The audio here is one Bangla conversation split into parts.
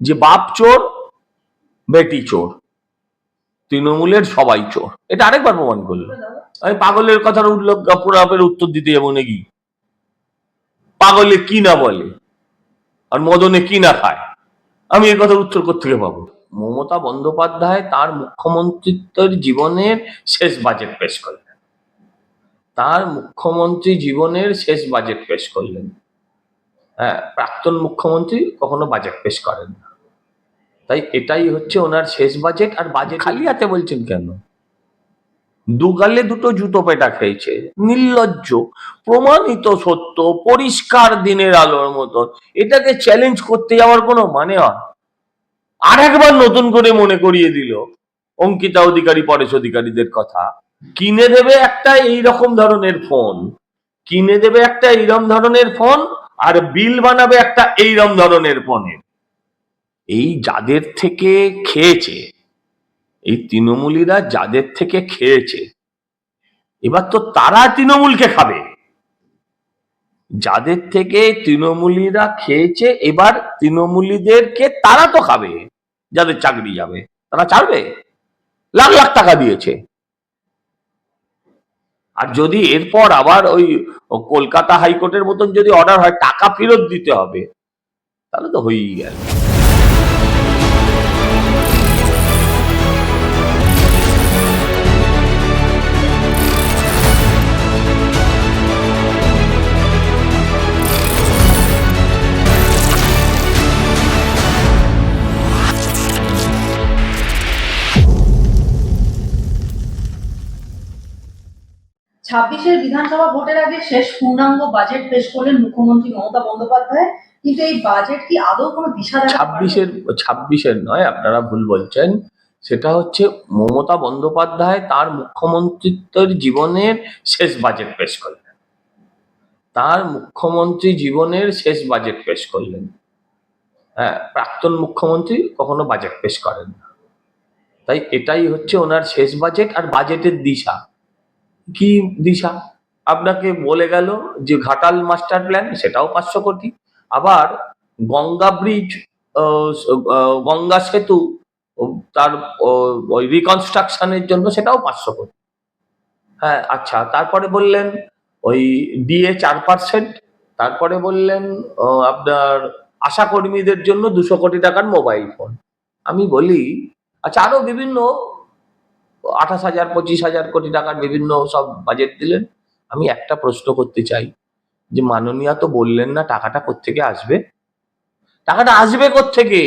যে বাপ চোর, বেটি চোর, তৃণমূলের সবাই চোর। এটা আরেকবার প্রমাণ করল। আমি পাগলের কথার উল্লেখ পুরাপের উত্তর দিতে যাব নাকি? পাগলে কি না বলে? আর মদনে কি না খায়? আমি এই কথার উত্তর কোথেকে পাবো? মমতা বন্দ্যোপাধ্যায় তার মুখ্যমন্ত্রিত্বের জীবনের শেষ বাজেট পেশ করলেন। তার মুখ্যমন্ত্রী জীবনের শেষ বাজেট পেশ করলেন। হ্যাঁ প্রাক্তন মুখ্যমন্ত্রী কখনো বাজেট পেশ করেন না। তাই এটাই হচ্ছে ওনার শেষ বাজেট আর বাজেট খালি হাতে বলছেন কেন? দুগালে দুটো জুতো পেটা খেয়েছে নির্লজ্জ প্রমাণিত সত্য পরিষ্কার দিনের আলোর মতন। এটাকে চ্যালেঞ্জ করতে যাওয়ার কোনো মানে হয়? আর একবার নতুন করে মনে করিয়ে দিল অঙ্কিতা অধিকারী পরেশ অধিকারীদের কথা। কিনে দেবে একটা এই রকম ধরনের ফোন কিনে দেবে একটা এইরম ধরনের ফোন আর বিল বানাবে একটা এইরম ধরনের ফোনের এই যাদের থেকে খেয়েছে, এই তৃণমূলীরা যাদের থেকে খেয়েছে, এবার তো তারা তৃণমূলকে খাবে। যাদের থেকে তৃণমূলীরা খেয়েছে, এবার তৃণমূলীদেরকে তারা তো খাবে, যাদের চাকরি যাবে, তারা ছাড়বে। লাখ লাখ টাকা দিয়েছে। আর যদি এরপর আবার ওই কলকাতা হাইকোর্টের মতন যদি অর্ডার হয়, টাকা ফেরত দিতে হবে, তাহলে তো হয়েই গেল। ছাব্বিশের বিধানসভা ভোটের আগে শেষ পূর্ণাঙ্গ বাজেট পেশ করলেন মুখ্যমন্ত্রী মমতা বন্দ্যোপাধ্যায়। কিন্তু এই বাজেট কি আদৌ কোনো দিশা ছাব্বিশের ছাব্বিশের নয়, আপনারা ভুল বলছেন। সেটা হচ্ছে মমতা বন্দ্যোপাধ্যায় তার মুখ্যমন্ত্রিত্বের জীবনের শেষ বাজেট পেশ করলেন। তার মুখ্যমন্ত্রী জীবনের শেষ বাজেট পেশ করলেন। হ্যাঁ প্রাক্তন মুখ্যমন্ত্রী কখনো বাজেট পেশ করেন না। তাই এটাই হচ্ছে ওনার শেষ বাজেট আর বাজেটের দিশা। কি দিশা? আপনাকে বলে গেল যে ঘাটাল মাস্টার প্ল্যান, সেটাও পাঁচশো কোটি। আবার গঙ্গা ব্রিজ গঙ্গা সেতু তার ওই রিকনস্ট্রাকশনের জন্য সেটাও পাঁচশো কোটি। হ্যাঁ আচ্ছা তারপরে বললেন ওই ডিএ চার পার্সেন্ট তারপরে বললেন আপনার আশা কর্মীদের জন্য দুশো কোটি টাকার মোবাইল ফোন আমি বলি আচ্ছা আরও বিভিন্ন আঠাশ হাজার, পঁচিশ হাজার কোটি টাকার বিভিন্ন সব বাজেট দিলেন। আমি একটা প্রশ্ন করতে চাই, যে মাননীয়া তো বললেন না টাকাটা কোত্থেকে আসবে? টাকাটা আসবে কোত্থেকে?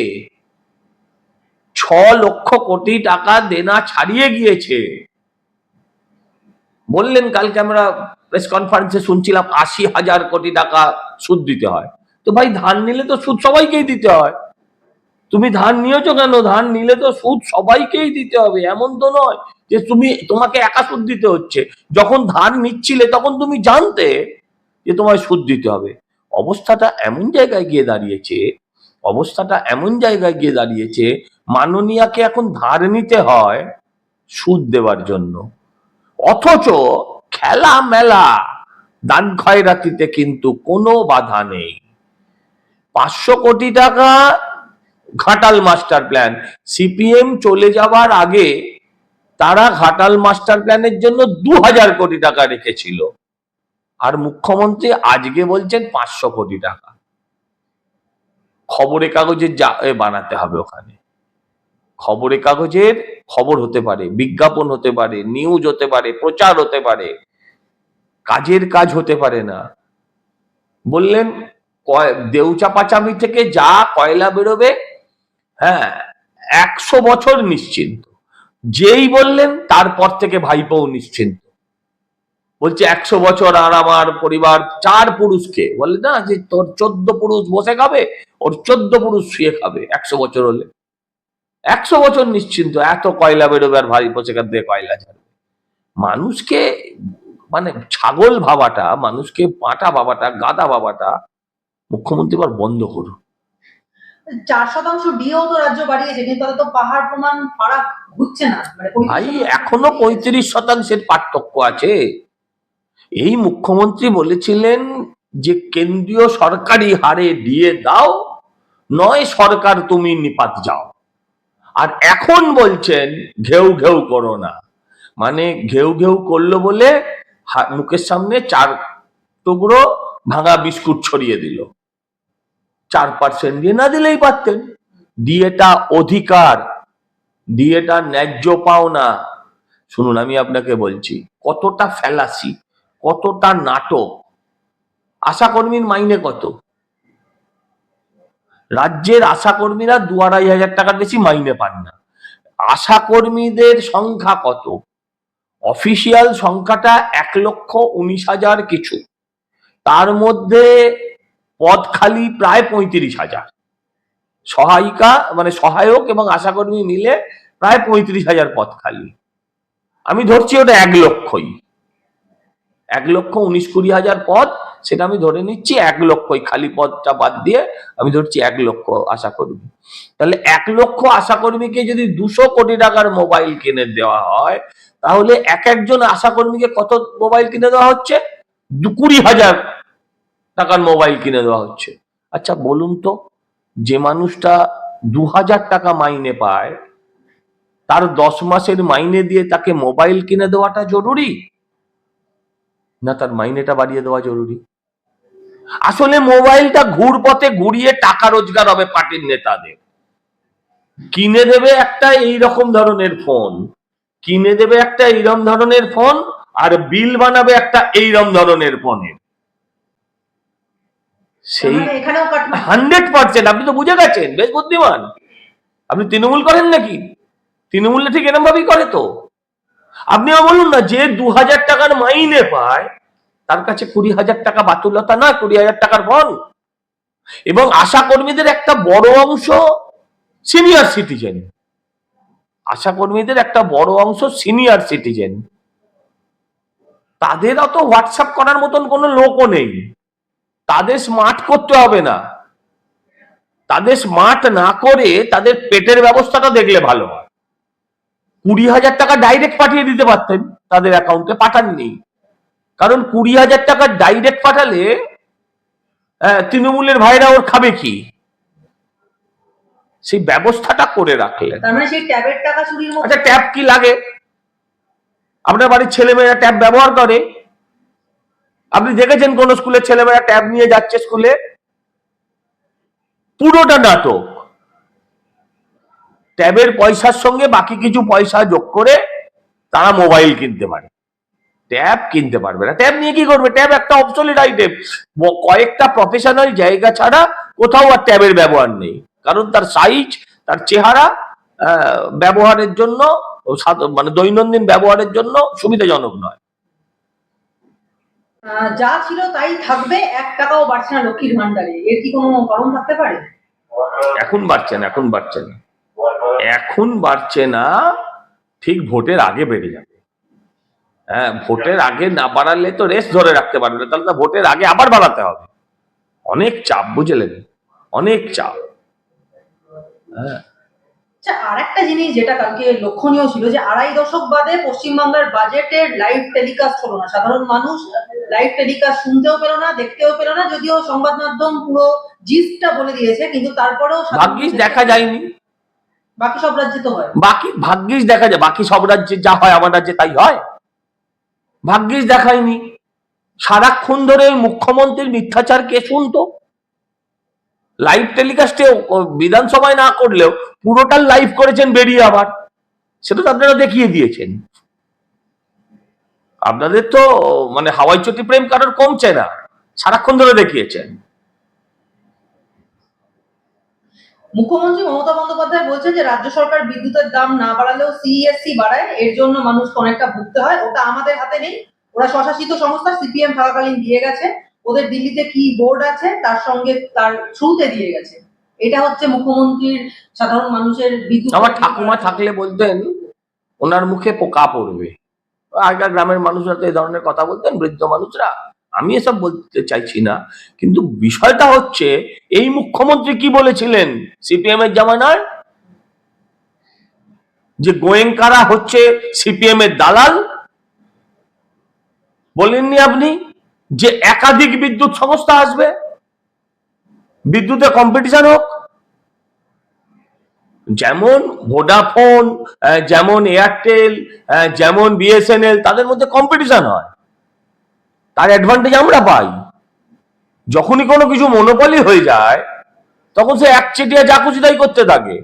ছ লক্ষ কোটি টাকা দেনা ছাড়িয়ে গিয়েছে। বললেন কালকে আমরা প্রেস কনফারেন্সে শুনছিলাম আশি হাজার কোটি টাকা সুদ দিতে হয়। তো ভাই ধান নিলে তো সুদ সবাইকেই দিতে হয়। তুমি ধান নিয়েছো কেন? ধান নিলে তো সুদ সবাইকেই দিতে হবে, এমন তো নয় যে তুমি, তোমাকে একা সুদ দিতে হচ্ছে। যখন ধান নিচ্ছিলে তখন তুমি জানতে যে তোমায় সুদ দিতে হবে। অবস্থাটা এমন জায়গায় গিয়ে দাঁড়িয়েছে, অবস্থাটা এমন জায়গায় গিয়ে দাঁড়িয়েছে, মাননীয়াকে এখন ধার নিতে হয় সুদ দেওয়ার জন্য। অথচ খেলা মেলা দান খয়রাতিতে কিন্তু কোনো বাধা নেই। পাঁচশো কোটি টাকা ঘাটাল মাস্টার প্ল্যান। সিপিএম চলে যাবার আগে তারা ঘাটাল মাস্টার প্ল্যানের জন্য দু হাজার কোটি টাকা রেখেছিল। আর মুখ্যমন্ত্রী আজকে বলছেন পাঁচশো কোটি টাকা। খবরের কাগজের যা বানাতে হবে ওখানে। খবরের কাগজের খবর হতে পারে, বিজ্ঞাপন হতে পারে নিউজ হতে পারে, প্রচার হতে পারে। কাজের কাজ হতে পারে না। বললেন দেউচা পাচামি থেকে যা কয়লা বেরোবে হ্যাঁ একশো বছর নিশ্চিন্ত। যেই বললেন, তারপর থেকে ভাইপোও নিশ্চিন্ত। বলছে, একশো বছর আর আমার পরিবার, চার পুরুষকে। বলে, না, যে তোর চোদ্দ পুরুষ বসে খাবে, ওর চোদ্দ পুরুষ শুয়ে খাবে, একশো বছর হলে। একশো বছর নিশ্চিন্ত, এত কয়লা বেরোবে আর ভাইপো সেখান থেকে কয়লা ছাড়বে। মানুষকে মানে ছাগল ভাবাটা, মানুষকে পাটা ভাবাটা, গাদা ভাবাটা, মুখ্যমন্ত্রী এবার বন্ধ করুন। চার শতাংশ ডিও তো রাজ্য বাড়িয়েছে কিন্তু তাতে তো পাহাড় প্রমাণ, ফারাক ঘুরছে না মানে ভাই, এখনও পঁয়ত্রিশ শতাংশের পার্থক্য আছে। এই মুখ্যমন্ত্রী বলেছিলেন যে, কেন্দ্রীয় সরকারি হারে দিয়ে দাও, নয় সরকার তুমি নিপাত যাও। আর এখন বলছেন, ঘেউ ঘেউ করো না। মানে ঘেউ ঘেউ করল বলে মুখের সামনে চার টুকরো ভাঙা বিস্কুট ছড়িয়ে দিল। চার পার্সেন্ট দিয়ে না দিলেই পারতেন। দিয়েটা অধিকার, দিয়েটা ন্যায্য পাওনা। শুনুন, আমি আপনাকে বলছি, কতটা ফ্যালাসি, কতটা নাটক, আশাকর্মীর মাইনে কত? রাজ্যের আশাকর্মীরা দু আড়াই হাজার টাকার বেশি মাইনে পান না। আশাকর্মীদের সংখ্যা কত? অফিসিয়াল সংখ্যাটা এক লক্ষ উনিশ হাজার কিছু। তার মধ্যে পদ খালি প্রায় পঁয়ত্রিশ হাজার। সহায়িকা মানে সহায়ক এবং আশাকর্মী মিলে প্রায় পঁয়ত্রিশ হাজার পদ খালি। আমি ধরছি ওটা এক লক্ষই। এক লক্ষ উনিশ কুড়ি হাজার পদ, সেটা আমি ধরে নিচ্ছি এক লক্ষই। খালি পদটা বাদ দিয়ে আমি ধরছি এক লক্ষ আশাকর্মী। তাহলে এক লক্ষ আশাকর্মীকে যদি দুশো কোটি টাকার মোবাইল কিনে দেওয়া হয়, তাহলে এক একজন আশাকর্মীকে কত মোবাইল কিনে দেওয়া হচ্ছে? কুড়ি হাজার টাকার মোবাইল কিনে দেওয়া হচ্ছে। আচ্ছা বলুন তো, যে মানুষটা দু হাজার টাকা মাইনে পায়, তার দশ মাসের মাইনে দিয়ে তাকে মোবাইল কিনে দেওয়াটা জরুরি? না, তার মাইনেটা বাড়িয়ে দেওয়া জরুরি। আসলে মোবাইলটা ঘুরপথে ঘুরিয়ে টাকা রোজগার হবে পার্টির নেতাদের। কিনে দেবে একটা এই রকম ধরনের ফোন, কিনে দেবে একটা এইরকম ধরনের ফোন, আর বিল বানাবে একটা এইরকম ধরনের ফোনের। সেই হান্ড্রেড পার্সেন্ট। আপনি তো বুঝে গেছেন বেশ বুদ্ধিমান। আপনি তৃণমূল করেন নাকি? তৃণমূলে ঠিক এরম ভাবেই করে তো। আপনিও বলুন না যে দু হাজার টাকার মাইনে পায় তার কাছে কুড়ি হাজার টাকা বাতুলতা না কুড়ি হাজার টাকার ফোন এবং আশা কর্মীদের একটা বড় অংশ সিনিয়র সিটিজেন। আশা কর্মীদের একটা বড় অংশ সিনিয়র সিটিজেন। তাদের অত হোয়াটসঅ্যাপ করার মতন কোনো লোকও নেই। তাদের স্মার্ট করতে হবে না। তাদের স্মার্ট না করে তাদের পেটের ব্যবস্থাটা দেখলে ভালো হয়। কুড়ি হাজার টাকা ডাইরেক্ট পাঠিয়ে দিতে পারতেন তাদের অ্যাকাউন্টে পাঠাননি। কারণ কুড়ি হাজার টাকা ডাইরেক্ট পাঠালে তৃণমূলের ভাইরা ওর খাবে কি? সেই ব্যবস্থাটা করে রাখলেন তার মানে সেই ট্যাবের টাকা চুরির মতো আচ্ছা ট্যাব কি লাগে? আপনার বাড়ির ছেলেমেয়েরা ট্যাব ব্যবহার করে। আপনি দেখেছেন কোন স্কুলের ছেলেমেয়েরা ট্যাব নিয়ে যাচ্ছে স্কুলে? পুরোটা নাটক। ট্যাবের পয়সার সঙ্গে বাকি কিছু পয়সা যোগ করে তারা মোবাইল কিনতে পারে। ট্যাব কিনতে পারবে না। ট্যাব নিয়ে কি করবে? ট্যাব একটা অবসলিট আইটেম কয়েকটা প্রফেশনাল জায়গা ছাড়া কোথাও আর ট্যাবের ব্যবহার নেই। কারণ তার সাইজ তার চেহারা ব্যবহারের জন্য মানে দৈনন্দিন ব্যবহারের জন্য সুবিধাজনক নয়। যা ছিল তাই থাকবে, এক টাকাও বাড়ছে না লক্ষ্মীর ভান্ডারে এর কি কোনো কারণ থাকতে পারে? এখন বাড়ছে না, এখন বাড়ছে না। এখন বাড়ছে না, ঠিক ভোটের আগে বেড়ে যাবে। হ্যাঁ ভোটের আগে না বাড়ালে তো রেস ধরে রাখতে পারবে তাহলে তো ভোটের আগে আবার বাড়াতে হবে। অনেক চাপ, বুঝলেন? অনেক চাপ। হ্যাঁ আচ্ছা আর একটা জিনিস যেটা কালকে লক্ষণীয় ছিল যে আড়াই দশক বাদে পশ্চিমবাংলার বাজেটের লাইভ টেলিকাস্ট হলো না। সাধারণ মানুষ লাইভ টেলিকাস্ট শুনতেও পেল না দেখতেও পেল না যদিও সংবাদ মাধ্যম পুরো জিস্টটা বলে দিয়েছে কিন্তু তারপরেও ভাগ্যিস দেখা যায়নি। বাকি সব রাজ্যে তো হয়। বাকি ভাগ্যিস দেখা যায় বাকি সব রাজ্যে যা হয় আমার রাজ্যে তাই হয়। ভাগ্যিস দেখায়নি। সারাক্ষণ ধরে মুখ্যমন্ত্রীর মিথ্যাচার কে শুনতো? লাইভ টেলিকাস্টে বিধানসভায় না করলেও পুরোটা লাইভ করেছেন বেরিয়ে আবার। সেটা তো আপনারা দেখিয়ে দিয়েছেন। আপনাদের তো মানে হাওয়াই চটি প্রেম কারোর কমছে না, সারাক্ষণ ধরে দেখিয়েছেন। মুখ্যমন্ত্রী মমতা বন্দ্যোপাধ্যায় বলছে যে, রাজ্য সরকার বিদ্যুতের দাম না বাড়ালেও সিইএসসি বাড়ায়, এর জন্য মানুষকে অনেকটা ভুগতে হয়, ওটা আমাদের হাতে নেই। ওরা স্বশাসিত সংস্থা সিপিএম থাকাকালীন দিয়ে গেছে। ওদের দিল্লিতে কি বোর্ড আছে তার সঙ্গে তার থ্রুতে দিয়ে গেছে। এটা হচ্ছে মুখ্যমন্ত্রীর সাধারণ মানুষের বিদ্যুৎ আমার ঠাকুমা থাকলে বলতেন ওনার মুখে পোকা পড়বে। আগেকার গ্রামের মানুষরা তো এই ধরনের কথা বলতেন বৃদ্ধ মানুষরা। আমি এসব বলতে চাইছি না কিন্তু বিষয়টা হচ্ছে এই মুখ্যমন্ত্রী কি বলেছিলেন সিপিএম এর জামানায়? যে গোয়েঙ্কারা হচ্ছে সিপিএম এর দালাল? বলেননি আপনি? যে একাধিক বিদ্যুৎ সংস্থা আসবে, বিদ্যুতে কম্পিটিশন হোক, যেমন ভোডাফোন যেমন এয়ারটেল যেমন বিএসএনএল তাদের মধ্যে কম্পিটিশন হয়। তার অ্যাডভান্টেজ আমরা পাই। যখনই কোনো কিছু মনোপলি হয়ে যায়, তখন সে একচেটিয়া যা খুশি তাই করতে থাকে।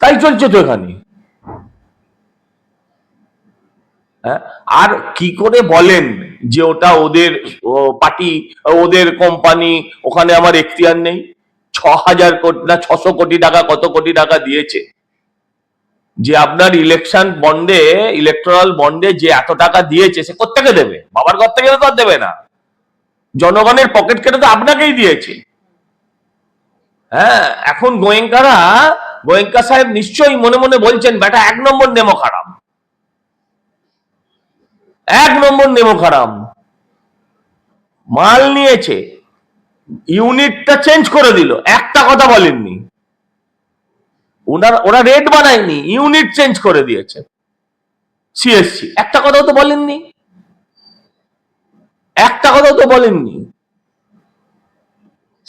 তাই চলছে তো এখানে হ্যাঁ? আর কি করে বলেন যে ওটা ওদের পার্টি, ওদের কোম্পানি ওখানে আমার এখতিয়ার নেই? ছ হাজার কোটি, না, ছশো কোটি টাকা, কত কোটি টাকা দিয়েছে? যে আপনার ইলেকশন বন্ডে ইলেকট্রাল বন্ডে যে এত টাকা দিয়েছে, সে কোথেকে দেবে? বাবার ঘর থেকে তো আর দেবে না। জনগণের পকেট কেটে তো আপনাকেই দিয়েছে। হ্যাঁ এখন গোয়েঙ্কারা, গোয়েঙ্কা সাহেব নিশ্চয়ই মনে মনে বলছেন, বেটা, এক নম্বর নেমো খারাপ। এক নম্বর নেমো খারাপ মাল নিয়েছে, ইউনিটটা চেঞ্জ করে দিল, একটা কথা বলেননি। ওনার, ওরা রেট বানায়নি, ইউনিট চেঞ্জ করে দিয়েছে, সিএসসি। একটা কথাও তো বলেননি। একটা কথাও তো বলেননি।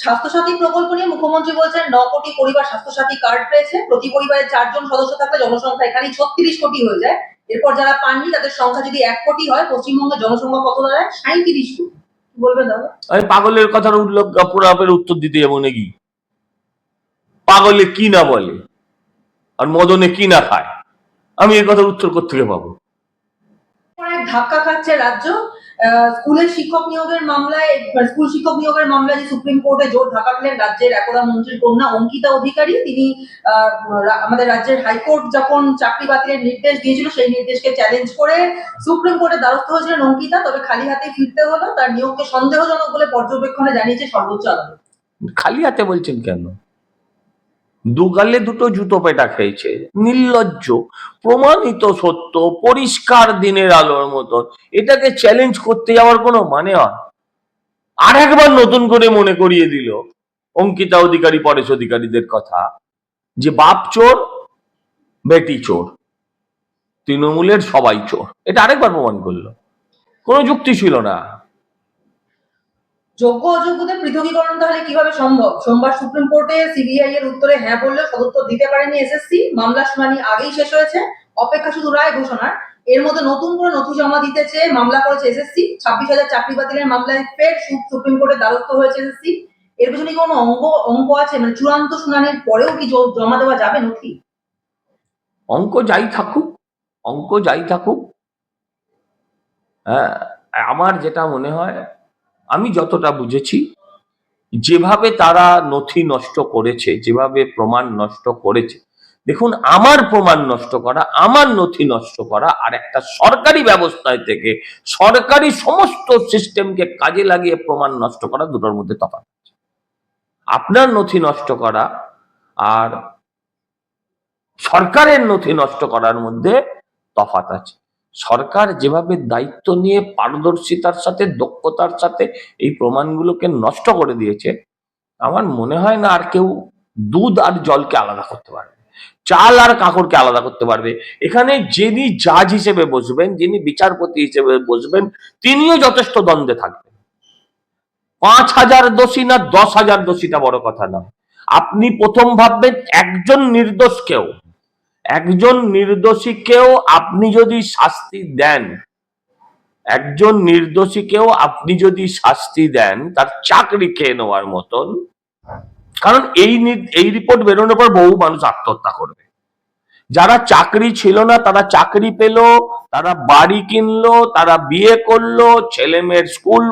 স্বাস্থ্যসাথী প্রকল্প নিয়ে মুখ্যমন্ত্রী বলছেন ন কোটি পরিবার স্বাস্থ্যসাথী কার্ড পেয়েছে। প্রতি পরিবারে চারজন সদস্য থাকলে জনসংখ্যা এখানেই ছত্রিশ কোটি হয়ে যায়। এরপর যারা পাননি তাদের সংখ্যা যদি এক কোটি হয় পশ্চিমবঙ্গের জনসংখ্যা কত দাঁড়ায়? সাঁত্রিশ কোটি। বলবেন দাদা? আমি পাগলের কথার উল্লেখ পুরাপের উত্তর দিতে যাব নাকি? পাগলে কি না বলে? আর মদনে কি না খায়? আমি এই কথার উত্তর কোথেকে পাবো? ধাক্কা খাচ্ছে রাজ্য। স্কুলের শিক্ষক নিয়োগের মামলায় মানে স্কুল শিক্ষক নিয়োগের মামলায় যে সুপ্রিম কোর্টে জোর ধাক্কা খেলেন রাজ্যের একদা মন্ত্রীর কন্যা অঙ্কিতা অধিকারী, তিনি আমাদের রাজ্যের হাইকোর্ট যখন চাকরি বাতিলের নির্দেশ দিয়েছিল, সেই নির্দেশকে চ্যালেঞ্জ করে সুপ্রিম কোর্টে দ্বারস্থ হয়েছিলেন অঙ্কিতা, তবে খালি হাতে ফিরতে হলো, তার নিয়োগকে সন্দেহজনক বলে পর্যবেক্ষণে জানিয়েছে সর্বোচ্চ আদালত। খালি হাতে বলছেন কেন? দুগালে দুটো জুতো পেটা খেয়েছে। নির্লজ্জ, প্রমাণিত সত্য, পরিষ্কার দিনের আলোর মতন। এটাকে চ্যালেঞ্জ করতে যাওয়ার কোনো মানে হয়? আর একবার নতুন করে মনে করিয়ে দিল অঙ্কিতা অধিকারী, পরেশ অধিকারীদের কথা, যে বাপ চোর, বেটি চোর, তৃণমূলের সবাই চোর। এটা আরেকবার প্রমাণ করল। কোনো যুক্তি ছিল না। যোগ্য অযোগ্যদের পৃথকীকরণ তাহলে কীভাবে সম্ভব? সোমবার সুপ্রিম কোর্টে সিবিআই এর উত্তরে হ্যাঁ বললেও সদুত্তর দিতে পারেনি এসএসসি। মামলার শুনানি আগেই শেষ হয়েছে। অপেক্ষা শুধু রায় ঘোষণার। এর মধ্যে নতুন করে নথি জমা দিতে চেয়ে মামলা করেছে এসএসসি। ছাব্বিশ হাজার চাকরি বাতিলের মামলায় ফের সুপ্রিম কোর্টে দ্বারস্থ হয়েছে এসএসসি। এর পেছনে কোনো অঙ্ক অঙ্ক আছে? মানে চূড়ান্ত শুনানির পরেও কি জমা দেওয়া যাবে নথি? অঙ্ক যাই থাকুক, অঙ্ক যাই থাকুক হ্যাঁ আমার যেটা মনে হয় আমি যতটা বুঝেছি, যেভাবে তারা নথি নষ্ট করেছে, যেভাবে প্রমাণ নষ্ট করেছে, দেখুন আমার প্রমাণ নষ্ট করা, আমার নথি নষ্ট করা আর একটা সরকারি ব্যবস্থায় থেকে সরকারি সমস্ত সিস্টেমকে কাজে লাগিয়ে প্রমাণ নষ্ট করা দুটোর মধ্যে তফাৎ। আপনার নথি নষ্ট করা আর সরকারের নথি নষ্ট করার মধ্যে তফাৎ আছে সরকার যেভাবে দায়িত্ব নিয়ে পারদর্শিতার সাথে, দক্ষতার সাথে এই প্রমাণগুলোকে নষ্ট করে দিয়েছে, আমার মনে হয় না আর কেউ দুধ আর জলকে আলাদা করতে পারবে। চাল আর কাঁকড়কে আলাদা করতে পারবে। এখানে যিনি জাজ হিসেবে বসবেন, যিনি বিচারপতি হিসেবে বসবেন, তিনিও যথেষ্ট দ্বন্দ্বে থাকবেন। পাঁচ হাজার দোষী না দশ হাজার দোষীটা বড় কথা নয়। আপনি প্রথম ভাববেন একজন নির্দোষকেও একজন নির্দোষীকেও আপনি যদি শাস্তি দেন, একজন নির্দোষীকেও আপনি যদি শাস্তি দেন, তার চাকরি খেয়ে নেওয়ার মতন, কারণ এই এই রিপোর্ট বেরোনোর পর বহু মানুষ আত্মহত্যা করবে। যারা চাকরি ছিল না, তারা চাকরি পেল, তারা বাড়ি কিনলো, তারা বিয়ে করল, ছেলে মেয়ের স্কুল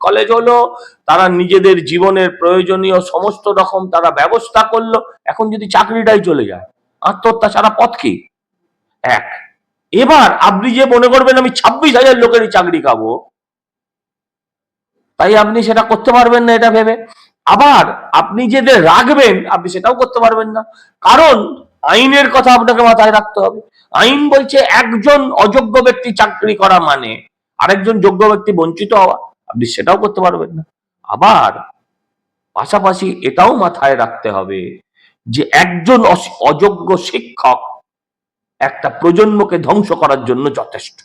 কলেজ হলো, তারা নিজেদের জীবনের প্রয়োজনীয় সমস্ত রকম তারা ব্যবস্থা করল, এখন যদি চাকরিটাই চলে যায় আত্মহত্যা ছাড়া পথ কি? এক। এবার আপনি যে মনে করবেন আমি ছাব্বিশ হাজার লোকেরই চাকরি খাব, তাই আপনি সেটা করতে পারবেন না এটা ভেবে। আবার আপনি যেদের রাখবেন, আপনি সেটাও করতে পারবেন না। কারণ আইনের কথা আপনাকে মাথায় রাখতে হবে। আইন বলছে একজন অযোগ্য ব্যক্তি চাকরি করা মানে আরেকজন যোগ্য ব্যক্তি বঞ্চিত হওয়া। আপনি সেটাও করতে পারবেন না। আবার পাশাপাশি এটাও মাথায় রাখতে হবে যে একজন অযোগ্য শিক্ষক একটা প্রজন্মকে ধ্বংস করার জন্য যথেষ্ট।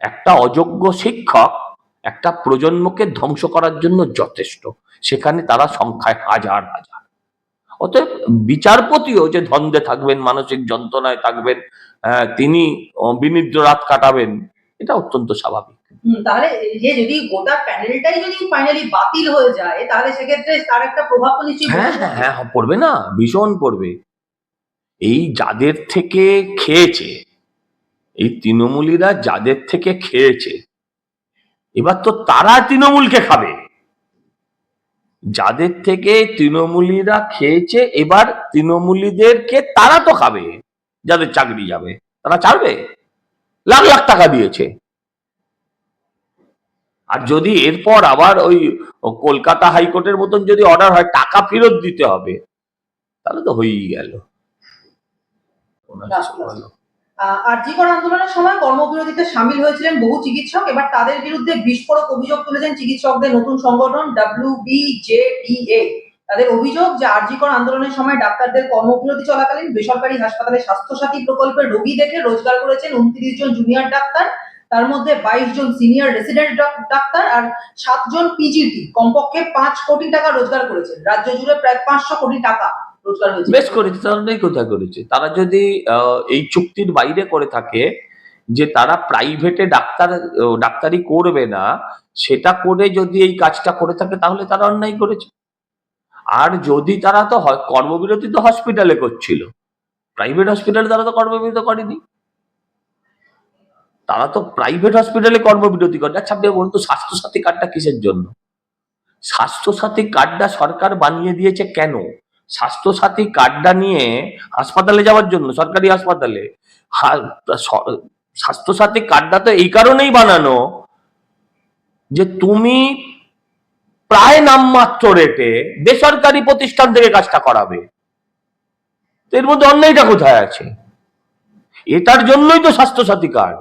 একটা অযোগ্য শিক্ষক একটা প্রজন্মকে ধ্বংস করার জন্য যথেষ্ট। সেখানে তারা সংখ্যায় হাজার হাজার। অতএব বিচারপতিও যে ধন্দে থাকবেন, মানসিক যন্ত্রণায় থাকবেন তিনি বিনিদ্র রাত কাটাবেন, এটা অত্যন্ত স্বাভাবিক। তাহলে যে যদি গোটা প্যানেলটাই যদি ফাইনালি বাতিল হয়ে যায় তাহলে সেক্ষেত্রে তার একটা প্রভাব তো নিশ্চয়ই হ্যাঁ হ্যাঁ হ্যাঁ পড়বে না ভীষণ পড়বে। এই যাদের থেকে খেয়েছে এই তৃণমূলীরা যাদের থেকে খেয়েছে এবার তো তারা তৃণমূলকে খাবে। যাদের থেকে তৃণমূলীরা খেয়েছে এবার তৃণমূলীদেরকে তারা তো খাবে যাদের চাকরি যাবে তারা ছাড়বে। লাখ লাখ টাকা দিয়েছে। আর যদি এরপর আবার ওই কলকাতা হাইকোর্টের মতন যদি অর্ডার হয়, টাকা ফেরত দিতে হবে, তাহলে তো হয়েই গেল। আরজিকর আন্দোলনের সময় কর্মবিরতিতে সামিল হয়েছিলেন বহু চিকিৎসক। এবার তাদের বিরুদ্ধে বিস্ফোরক অভিযোগ তুলেছেন চিকিৎসকদের নতুন সংগঠন ডাব্লিউবিজেডিএ তাদের অভিযোগ যে আরজিকর আন্দোলনের সময় ডাক্তারদের কর্মবিরতি চলাকালীন বেসরকারি হাসপাতালে স্বাস্থ্যসাথী প্রকল্পের রোগী দেখে রোজগার করেছেন উনত্রিশ জন জুনিয়র ডাক্তার। তার মধ্যে বাইশ জন সিনিয়র রেসিডেন্ট ডাক্তার আর সাতজন পিজিটি কমপক্ষে পাঁচ কোটি টাকা রোজগার করেছেন। রাজ্য জুড়ে প্রায় পাঁচশো কোটি টাকা বেশ করেছে করেছে। তারা যদি এই চুক্তির বাইরে করে থাকে যে তারা প্রাইভেটে ডাক্তার, ডাক্তারি করবে না, সেটা করে যদি এই কাজটা করে থাকে, তাহলে তারা অন্যায় করেছে। আর যদি তারা তো কর্মবিরতি তো হসপিটালে করছিল। প্রাইভেট হসপিটালে তারা তো কর্মবিরতি করেনি। তারা তো প্রাইভেট হসপিটালে কর্মবিরতি করে। আচ্ছা আপনি বলুন তো, স্বাস্থ্যসাথী কার্ডটা কিসের জন্য? স্বাস্থ্যসাথী কার্ডটা সরকার বানিয়ে দিয়েছে কেন? স্বাস্থ্যসাথী কার্ডটা নিয়ে হাসপাতালে যাওয়ার জন্য, সরকারি হাসপাতালে। স্বাস্থ্যসাথী কার্ডটা তো এই কারণেই বানানো যে তুমি প্রায় নামমাত্র রেটে বেসরকারি প্রতিষ্ঠান থেকে কাজটা করাবে। এর মধ্যে অন্যায়টা কোথায় আছে? এটার জন্যই তো স্বাস্থ্যসাথী কার্ড